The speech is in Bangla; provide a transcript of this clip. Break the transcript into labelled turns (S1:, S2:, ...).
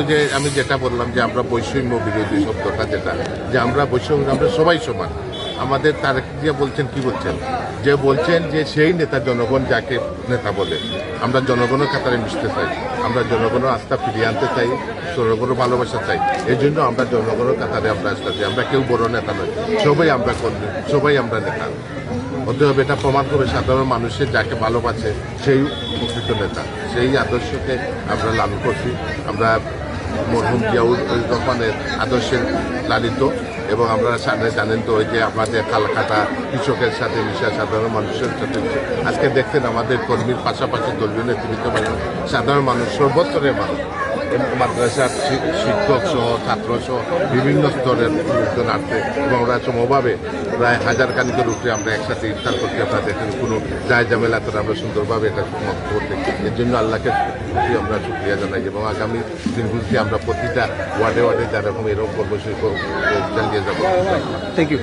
S1: যে, আমি যেটা বললাম যে আমরা বৈষম্য বিরোধী শব্দটা যেটা, যে আমরা বৈষম্য, আমরা সবাই সমান। আমাদের তার যে বলছেন, কি বলছেন? যে বলছেন যে সেই নেতা জনগণ যাকে নেতা বলে। আমরা জনগণের কাতারে মিশতে চাই। আমরা জনগণের আস্থা ফিরিয়ে আনতে চাই, জনগণের ভালোবাসা চাই। এই জন্য আমরা জনগণের কাতারে আমরা আসতে চাই। আমরা কেউ বড় নেতা নই। সবাই আমরা সবাই আমরা নেতা। অতএব এটা প্রমাণ করে সাধারণ মানুষের যাকে ভালোবাসে সেই প্রকৃত নেতা। সেই আদর্শকে আমরা লালন করছি। আমরা মরহুম জিয়াউর রহমানের আদর্শের লালিত এবং আপনারা জানেন তো ওই যে আমাদের কালকাটা কৃষকের সাথে মিশা সাধারণ মানুষের সাথে আজকে দেখতেন আমাদের কর্মীর পাশাপাশি দলীয় নেতৃত্ব সাধারণ মানুষ সর্বস্তরের মানুষ। মাদ্রাসার শিক্ষক সহ, ছাত্র সহ বিভিন্ন স্তরের লোকজন আসছে এবং আমরা সমভাবে প্রায় হাজার কানিকের উপরে আমরা একসাথে ইফতার করতে আপনারা দেখেন কোনো যায় ঝামেলা করে আমরা সুন্দরভাবে এটা সমাপ্ত করতে। এর জন্য আল্লাহকে আমরা শুক্রিয়া জানাই এবং আগামী দিনগুলিতে আমরা প্রতিটা ওয়ার্ডে ওয়ার্ডে যারকম এরকম কর্মসূচি চালিয়ে যাব।
S2: Thank you